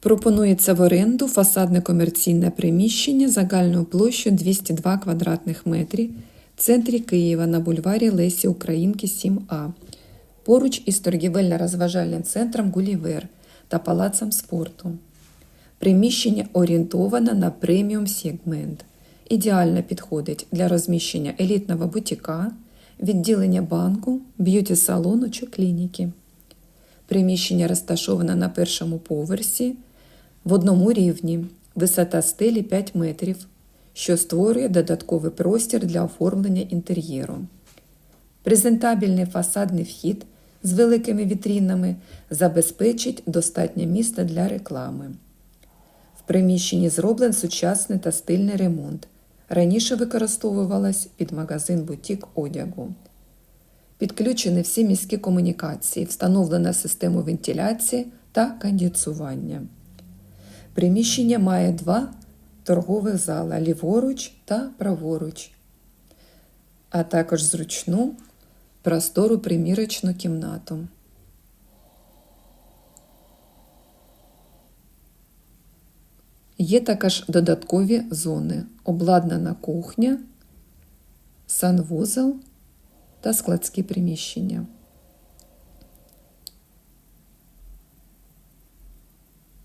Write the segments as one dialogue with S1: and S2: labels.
S1: Пропонується в оренду фасадне комерційне приміщення загальною площею 202 квадратних метрі в центрі Києва на бульварі Лесі Українки 7А, поруч із торгівельно-розважальним центром Гулівер та палацом спорту. Приміщення орієнтоване на преміум сегмент. Ідеально підходить для розміщення елітного бутіка, відділення банку, б'юті-салону чи клініки. Приміщення розташоване на першому поверсі в одному рівні, висота стелі 5 метрів, що створює додатковий простір для оформлення інтер'єру. Презентабельний фасадний вхід з великими вітрінами забезпечить достатнє місця для реклами. В приміщенні зроблений сучасний та стильний ремонт. Раніше використовувалась під магазин бутік одягу. Підключені всі міські комунікації, встановлена система вентиляції та кондиціювання. Приміщення має два торгових зала ліворуч та праворуч, а також зручну простору примірочну кімнату. Є також додаткові зони, обладнана кухня, санвузол та складські приміщення.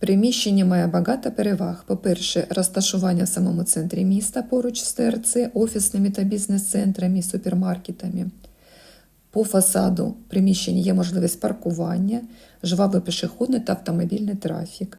S1: Приміщення має багато переваг. По-перше, розташування в самому центрі міста поруч з ТРЦ, офісними та бізнес-центрами, супермаркетами. По фасаду приміщення є можливість паркування, жвавий пішохідний та автомобільний трафік.